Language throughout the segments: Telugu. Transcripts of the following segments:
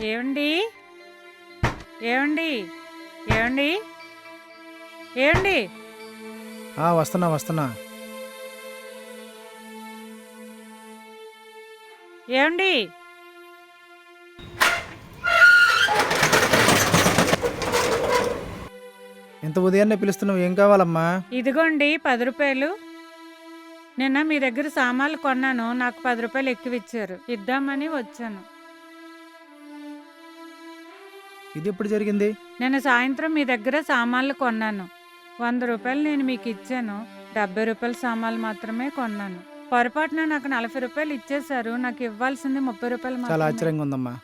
ఏమండి ఏమండి ఏమండి ఏమండి వస్తున్నా వస్తున్నా. ఏమండి ఇంత ఉదయాన్నే పిలుస్తున్నావు ఏం కావాలమ్మా? ఇదిగోండి పది రూపాయలు. నిన్న మీ దగ్గర సామాన్లు కొన్నాను నాకు పది రూపాయలు ఎక్కువ ఇచ్చారు. ఇద్దామని వచ్చాను. ఇది ఎప్పుడు జరిగింది? నిన్న సాయంత్రం మీ దగ్గర సామాన్లు కొన్నాను. వంద రూపాయలు నేను మీకు ఇచ్చాను. డెబ్బై రూపాయల సామాన్లు మాత్రమే కొన్నాను. పొరపాటున నాకు నలభై రూపాయలు ఇచ్చేశారు. నాకు ఇవ్వాల్సింది ముప్పై రూపాయలు చాలా. ఆశ్చర్యంగా ఉందమ్మా.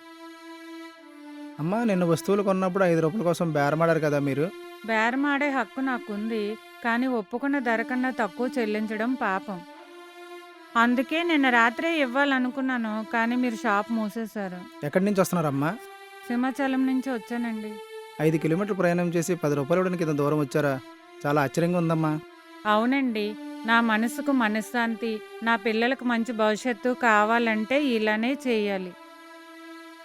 అమ్మా నిన్ను వస్తువులు కొన్నప్పుడు ఐదు రూపాయల కోసం బేరమాడారు కదా మీరు? బేరమాడే హక్కు నాకుంది కానీ ఒప్పుకున్న ధర కన్నా తక్కువ చెల్లించడం పాపం. అందుకే నిన్న రాత్రే ఇవ్వాలనుకున్నాను కానీ మీరు షాప్ మూసేశారు. ఎక్కడి నుంచి వస్తున్నారమ్మా? సింహాచలం నుంచి వచ్చానండి. ఐదు కిలోమీటర్లు ప్రయాణం చేసి పది రూపాయలు ఇవ్వడానికి ఇంత దూరం వచ్చారా? చాలా ఆశ్చర్యంగా ఉందమ్మా. అవునండి. నా మనసుకు మనశ్శాంతి నా పిల్లలకు మంచి భవిష్యత్తు కావాలంటే ఇలానే చేయాలి.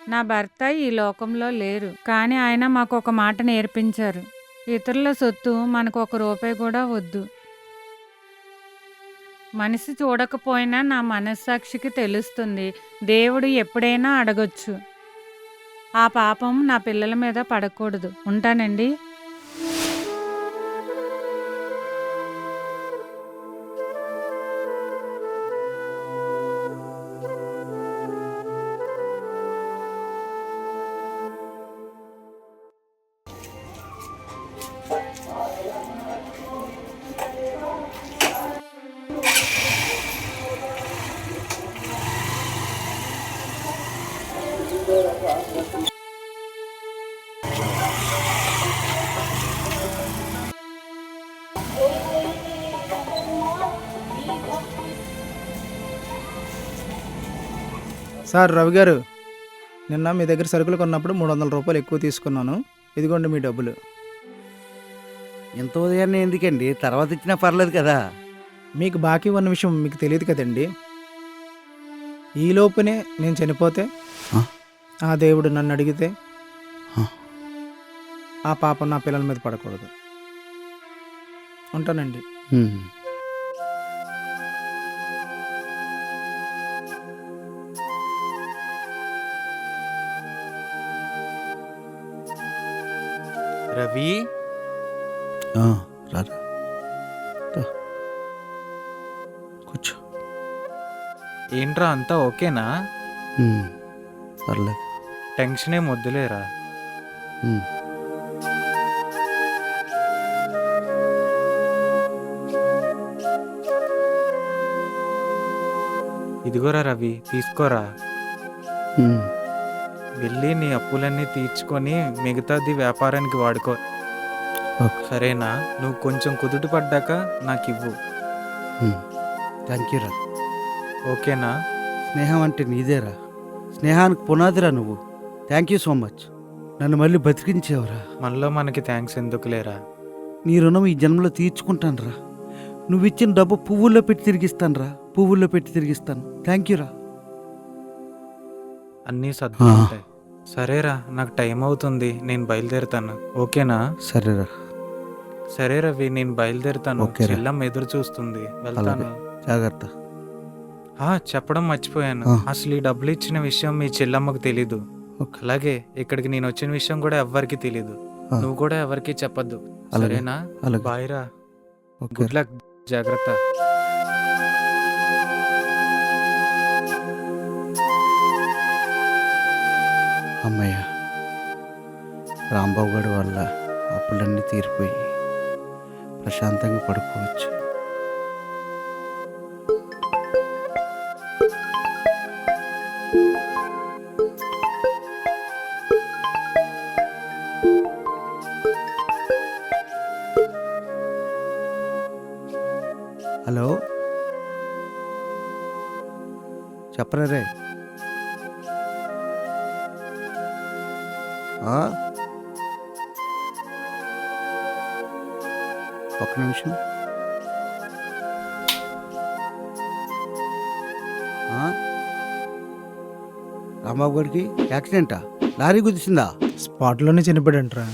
నా భర్త ఈ లోకంలో లేరు కానీ ఆయన మాకు ఒక మాట నేర్పించారు. ఇతరుల సొత్తు మనకు ఒక రూపాయి కూడా వద్దు. మనిషి చూడకపోయినా నా మనస్సాక్షికి తెలుస్తుంది. దేవుడు ఎప్పుడైనా అడగొచ్చు. ఆ పాపం నా పిల్లల మీద పడకూడదు. ఉంటానండి? సార్ రవి గారు నిన్న మీ దగ్గర సరుకులు కొన్నప్పుడు మూడు వందల రూపాయలు ఎక్కువ తీసుకున్నాను. ఇదిగోండి మీ డబ్బులు. ఇంత ఉదయాన్నే ఎందుకండి? తర్వాత ఇచ్చినా పర్లేదు కదా. మీకు బాకీ ఉన్న విషయం మీకు తెలియదు కదండి. ఈ లోపునే నేను చనిపోతే ఆ? దేవుడు నన్ను అడిగితే ఆ. ఆ పాపం నా పిల్లల మీద పడకూడదు. ఉంటానండి. రవి రారా. కూర్చో ఏంట్రా అంతా ఓకేనా. పర్లేదు టెన్షన్ ఏం వద్దులేరా. ఇదిగోరా రవి తీసుకోరా. వెళ్ళి నీ అప్పులన్నీ తీర్చుకొని మిగతాది వ్యాపారానికి వాడుకో. సరేనా? నువ్వు కొంచెం కుదుట పడ్డాక నాకు ఇవ్వు. థ్యాంక్ యూ రా. ఓకేనా? స్నేహం అంటే నీదేరా. స్నేహానికి పునాదిరా నువ్వు. Thank you so much. నన్ను మళ్ళీ బతికించేవరా. మనలో మనకి థ్యాంక్స్ ఎందుకులేరా? నీ రుణం ఈ జన్మలో తీర్చుకుంటానురా. నువ్వు ఇచ్చిన డబ్బు పువ్వుల్లో పెట్టి తిరిగిస్తానురా. పువ్వుల్లో పెట్టి తిరిగిస్తాను. థ్యాంక్ యూ రా. అన్నీ సర్దుకుంటాయి. సరేరా నాకు టైం అవుతుంది నేను బయలుదేరుతాను. ఓకేనా? సరేరా. సరే రవి నేను బయలుదేరుతాను. ఓకేరా. చెల్లమ్మ ఎదురు చూస్తుంది. వెళ్తాను. జాగ్రత్త. ఆ, చెప్పడం మర్చిపోయాను. ఆ. అసలు ఈ డబ్బులు ఇచ్చిన విషయం మీ చెల్లమ్మకు తెలీదు. ఓకే. అలాగే ఇక్కడికి నేను వచ్చిన విషయం కూడా ఎవ్వరికి తెలీదు. ఆ. నువ్వు కూడా ఎవరికి చెప్పొద్దు. అలాగే. సరేనా? అలాగే. బాయ్ రా ఓకే. Good luck. జాగ్రత్త. అమ్మయ్య రాంబాబు గారి వల్ల అప్పులన్నీ తీరిపోయి ప్రశాంతంగా పడుకోవచ్చు. హలో? చెప్పరా రే? ఒక ఒక్క నిమిషం. ఆ? రాంబాబు గారికి యాక్సిడెంటా? లారీ గుద్దిసిందా స్పాట్లోనే చనిపోయాడంట్రా.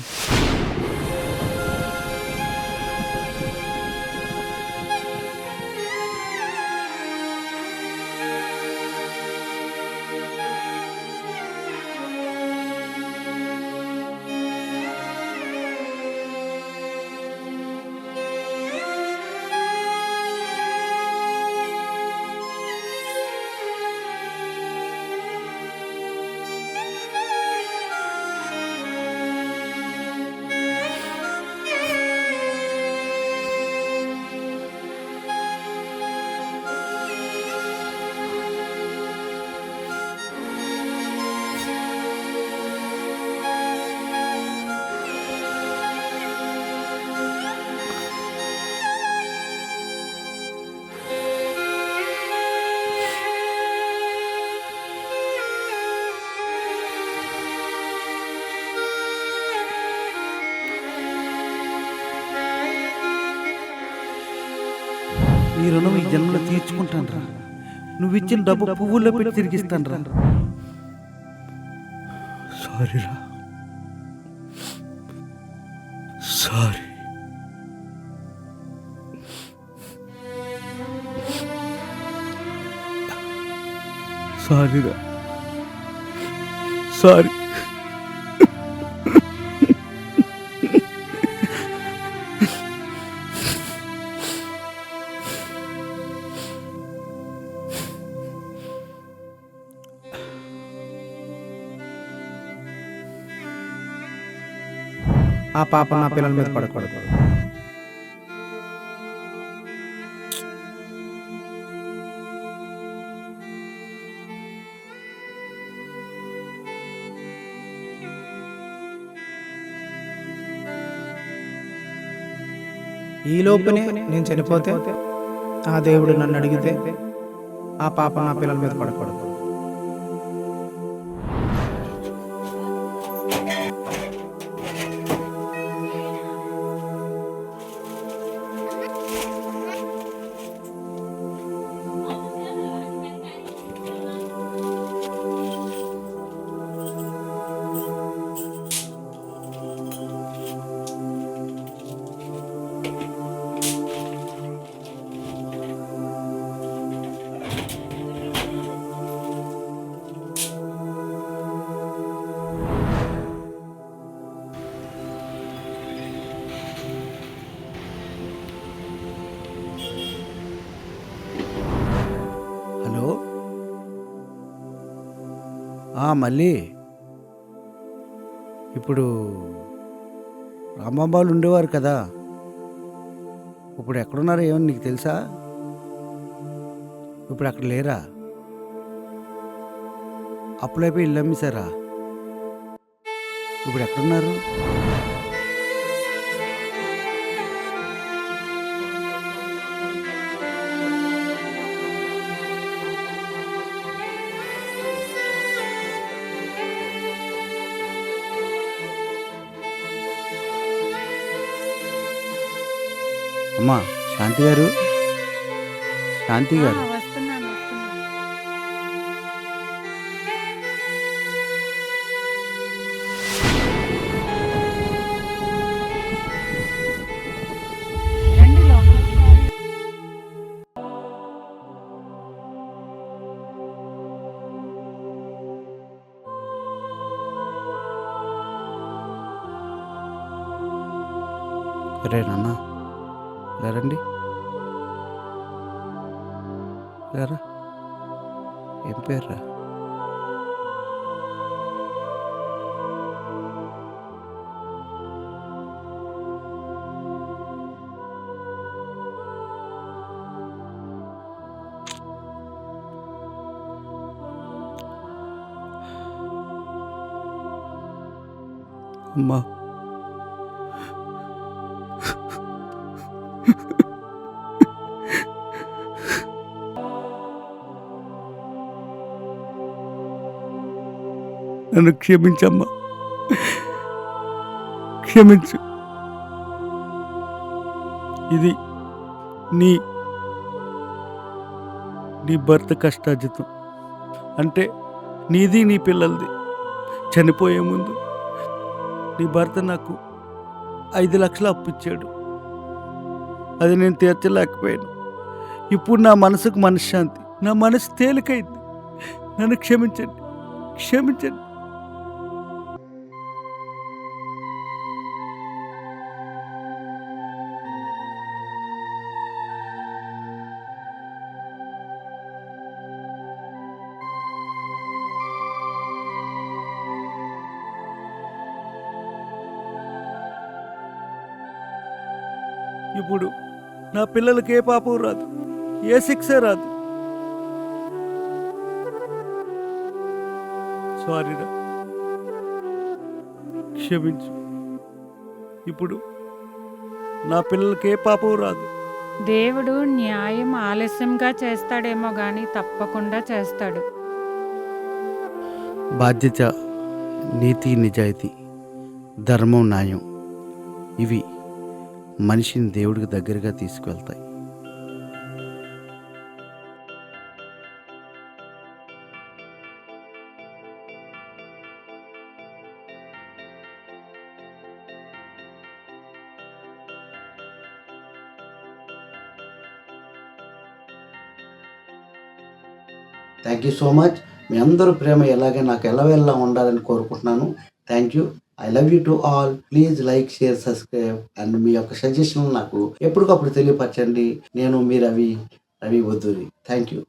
నీ రుణం ఈ జన్మలో తీర్చుకుంటాను రా నువ్వు ఇచ్చిన డబ్బు పువ్వుల్లో పెట్టి తిరిగిస్తాను రా సారీ. రా సారీ సారీ రా సారీ. పాప నా పిల్లల మీద పడకూడదు. ఈ లోపునే నేను చనిపోతే ఆ దేవుడు నన్ను అడిగితే ఆ పాప నా పిల్లల మీద పడకూడదు. మళ్ళీ ఇప్పుడు రాంబాబాలు ఉండేవారు కదా. ఇప్పుడు ఎక్కడున్నారో ఏమని నీకు తెలుసా? ఇప్పుడు అక్కడ లేరా? అప్పులైపోయి ఇల్లు అమ్మేశారా? ఇప్పుడు ఎక్కడున్నారు? అమ్మా శాంతి గారు? శాంతి గారు? వస్తున్నాను వస్తున్నాను. రండి లోపలికి. రే నాన్న లేరండి లేరా ఏం పేర్రా? నన్ను క్షమించమ్మా. క్షమించు. ఇది నీ నీ భర్త కష్టార్జితం. అంటే నీది నీ పిల్లలది. చనిపోయే ముందు నీ భర్త నాకు ఐదు లక్షలు అప్పు ఇచ్చాడు. అది నేను తీర్చలేకపోయాను. ఇప్పుడు నా మనసుకు మనశ్శాంతి నా మనసు తేలికైంది. నన్ను క్షమించండి క్షమించండి. ఇప్పుడు నా పిల్లలకి ఏ పాపం రాదు ఏ శిక్ష రాదు. సారీరా క్షమించు. ఇప్పుడు నా పిల్లలకి ఏ పాపం రాదు. దేవుడు న్యాయం ఆలస్యంగా చేస్తాడేమో గాని తప్పకుండా చేస్తాడు. బాధ్యత నీతి నిజాయితీ ధర్మం న్యాయం ఇవి మనిషిని దేవుడికి దగ్గరగా తీసుకువెళ్తాయి. థ్యాంక్ యూ సో మచ్ మీ అందరూ ప్రేమ ఎలాగే నాకు ఎలా వెళ్ళా ఉండాలని కోరుకుంటున్నాను. Thank you I love you to all please like share subscribe and మీ యొక్క సజెషన్ నాకు ఎప్పటికప్పుడు తెలియపరచండి. నేను మీ రవి రవి వద్దూరి థ్యాంక్ యూ